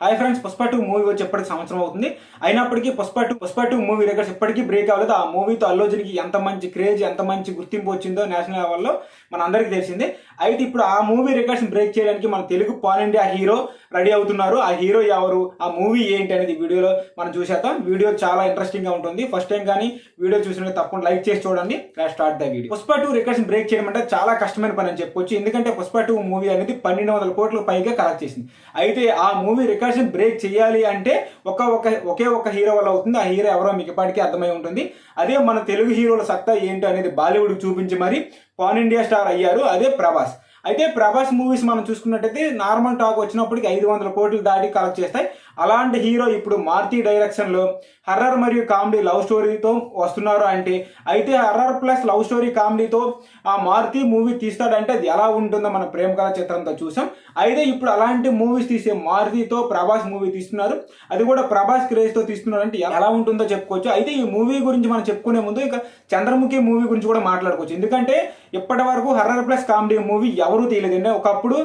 Hi friends Pushpa two movie వచ్చి ఎప్పటికి సంవత్సరం అవుతుంది. అయినప్పటికీ Pushpa two Pushpa two movie records ఎప్పటికీ బ్రేక్ అవ్వలేదు. ఆ మూవీతో అల్లోజన్కి ఎంత మంచి క్రేజ్ ఎంత మంచి గుర్తింపు వచ్చిందో నేషనల్ లెవెల్లో మన అందరికీ తెలిసింది. అయితే ఇప్పుడు ఆ మూవీ రికార్డ్స్ బ్రేక్ చేయడానికి మన Telugu pan India hero ready అవుతున్నారు. ఆ హీరో ఎవరు? ఆ మూవీ ఏంటి అనేది వీడియోలో మనం చూసేద్దాం. వీడియో చాలా ఇంట్రెస్టింగ్గా ఉంటుంది. ఫస్ట్ టైం కానీ వీడియో చూసిన తప్పకుండా లైక్ చేసి చూడండి. Start the video Pushpa two records break చేయడం అంటే చాలా కష్టమైన పని అని చెప్పొచ్చు. ఎందుకంటే పుష్ప టూ మూవీ అనేది పన్నెండు వందల కోట్ల పైగా కలెక్ట్ చేసింది. అయితే ఆ మూవీ రికార్డ్స్ బ్రేక్ చేయాలి అంటే ఒక ఒక ఒకే ఒక హీరో వల్ల అవుతుంది. ఆ హీరో ఎవరో మిగపాటికి అర్థమై ఉంటుంది. అదే మన తెలుగు హీరోల సత్తా ఏంటో అనేది బాలీవుడ్ చూపించి మరి పాన్ ఇండియా స్టార్ అయ్యారు. అదే ప్రభాస్. అయితే ప్రభాస్ మూవీస్ మనం చూసుకున్నట్టయితే నార్మల్ టాక్ వచ్చినప్పటికి ఐదు వందల కోట్లు దాటి కలెక్ట్ చేస్తాయి. అలాంటి హీరో ఇప్పుడు మారుతి డైరెక్షన్లో హర్రర్ మరియు కామెడీ లవ్ స్టోరీతో వస్తున్నారు అంటే అయితే హర్రర్ ప్లస్ లవ్ స్టోరీ కామెడీతో ఆ మారుతి మూవీ తీస్తాడంటే అది ఎలా ఉంటుందో మన ప్రేమ కథ చిత్రంతో చూసాం. అయితే ఇప్పుడు అలాంటి మూవీస్ తీసే మారుతితో ప్రభాస్ మూవీ తీస్తున్నారు. అది కూడా ప్రభాస్ క్రేజ్తో తీస్తున్నారు అంటే ఎలా ఉంటుందో చెప్పుకోవచ్చు. అయితే ఈ మూవీ గురించి మనం చెప్పుకునే ముందు ఇక చంద్రముఖి మూవీ గురించి కూడా మాట్లాడుకోవచ్చు. ఎందుకంటే ఇప్పటి వరకు హర్రర్ ప్లస్ కామెడీ మూవీ ఎవరు ఎవరూ తీయలేదండి ఒకప్పుడు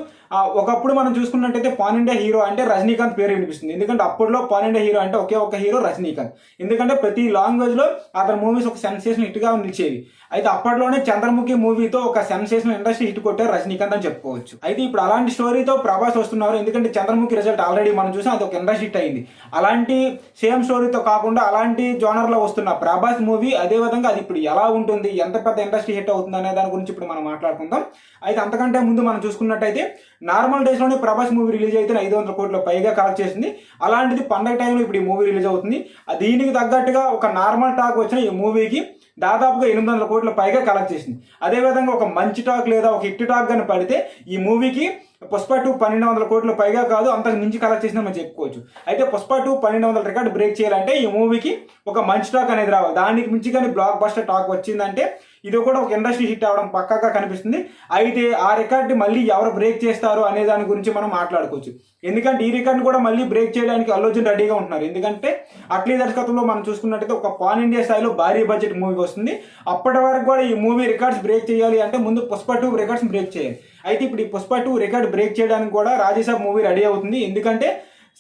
ఒకప్పుడు మనం చూసుకున్నట్టయితే పాన్ ఇండియా హీరో అంటే రజనీకాంత్ పేరు వినిపిస్తుంది. ఎందుకంటే అప్పట్లో పాన్ ఇండియా హీరో అంటే ఒకే ఒక హీరో రజనీకాంత్. ఎందుకంటే ప్రతి లాంగ్వేజ్లో అతని మూవీస్ ఒక సెన్సేషన్ హిట్గా నిలిచేవి. అయితే అప్పట్లోనే చంద్రముఖి మూవీతో ఒక సెన్సేషన్ ఇండస్ట్రీ హిట్ కొట్టారు రజనీకాంత్ అని చెప్పుకోవచ్చు. అయితే ఇప్పుడు అలాంటి స్టోరీతో ప్రభాస్ వస్తున్నారు. ఎందుకంటే చంద్రముఖి రిజల్ట్ ఆల్రెడీ మనం చూసాం అది ఒక ఇండస్ట్రీ హిట్ అయింది. అలాంటి సేమ్ స్టోరీతో కాకుండా అలాంటి జోనర్లో వస్తున్న ప్రభాస్ మూవీ అదే విధంగా అది ఇప్పుడు ఎలా ఉంటుంది ఎంత పెద్ద ఇండస్ట్రీ హిట్ అవుతుంది అనే దాని గురించి ఇప్పుడు మనం మాట్లాడుకుందాం. అయితే అంతకంటే ముందు మనం చూసుకున్నట్టయితే నార్మల్ డేస్లోనే ప్రభాస్ మూవీ రిలీజ్ అయితే ఐదు వందల కోట్ల పైగా కలెక్ట్ చేసింది. అలాంటిది పండగ టైంలో ఇప్పుడు ఈ మూవీ రిలీజ్ అవుతుంది. దీనికి తగ్గట్టుగా ఒక నార్మల్ టాక్ వచ్చిన ఈ మూవీకి దాదాపుగా ఎనిమిది వందల కోట్ల పైగా కలెక్ట్ చేసింది. అదేవిధంగా ఒక మంచి టాక్ లేదా ఒక హిట్ టాక్ కానీ పడితే ఈ మూవీకి పుష్ప టూ పన్నెండు వందల కోట్ల పైగా కాదు అంతకు మించి కలెక్ట్ చేసిన మనం చెప్పుకోవచ్చు. అయితే పుష్ప టూ పన్నెండు వందల రికార్డు బ్రేక్ చేయాలంటే ఈ మూవీకి ఒక మంచి టాక్ అనేది రావాలి. దానికి మించి కానీ బ్లాక్ బస్టర్ టాక్ వచ్చిందంటే ఇది కూడా ఒక ఇండస్ట్రీ హిట్ అవడం పక్కాగా కనిపిస్తుంది. అయితే ఆ రికార్డు మళ్ళీ ఎవరు బ్రేక్ చేస్తారు అనే దాని గురించి మనం మాట్లాడుకోవచ్చు. ఎందుకంటే ఈ రికార్డ్ కూడా మళ్ళీ బ్రేక్ చేయడానికి అల్లు రెడీగా ఉంటున్నారు. ఎందుకంటే అట్లీ దర్శకత్వంలో మనం చూసుకున్నట్టయితే ఒక పాన్ ఇండియా స్థాయిలో భారీ బడ్జెట్ మూవీ వస్తుంది. అప్పటి వరకు కూడా ఈ మూవీ రికార్డ్స్ బ్రేక్ చేయాలి అంటే ముందు పుష్ప టూ రికార్డ్స్ బ్రేక్ చేయాలి అయితే ఇప్పుడు ఈ పుష్ప టూ రికార్డ్ బ్రేక్ చేయడానికి కూడా రాజేసాబ్ మూవీ రెడీ అవుతుంది. ఎందుకంటే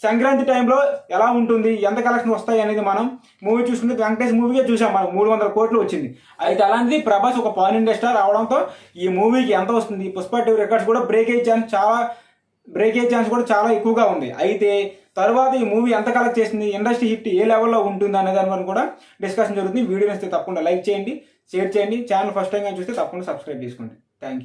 సంక్రాంతి టైంలో ఎలా ఉంటుంది ఎంత కలెక్షన్ వస్తాయి అనేది మనం మూవీ చూసుకుంటే వెంకటేష్ మూవీగా చూసాం మనం మూడు వందల కోట్లు వచ్చింది. అయితే అలాంటిది ప్రభాస్ ఒక పాన్ ఇండియా స్టార్ రావడంతో ఈ మూవీకి ఎంత వస్తుంది పుష్ప టూ రికార్డ్స్ కూడా బ్రేక్ అయ్యే ఛాన్స్ చాలా బ్రేక్ అయ్యే ఛాన్స్ కూడా చాలా ఎక్కువగా ఉంది. అయితే తర్వాత ఈ మూవీ ఎంత కలెక్ట్ చేసింది ఇండస్ట్రీ హిట్ ఏ లెవెల్లో ఉంటుంది అనే దాని కూడా డిస్కషన్ జరుగుతుంది. వీడియో నచ్చితే తప్పకుండా లైక్ చేయండి షేర్ చేయండి. ఛానల్ ఫస్ట్ టైం చూస్తే తప్పకుండా సబ్స్క్రైబ్ చేసుకోండి. Thank you.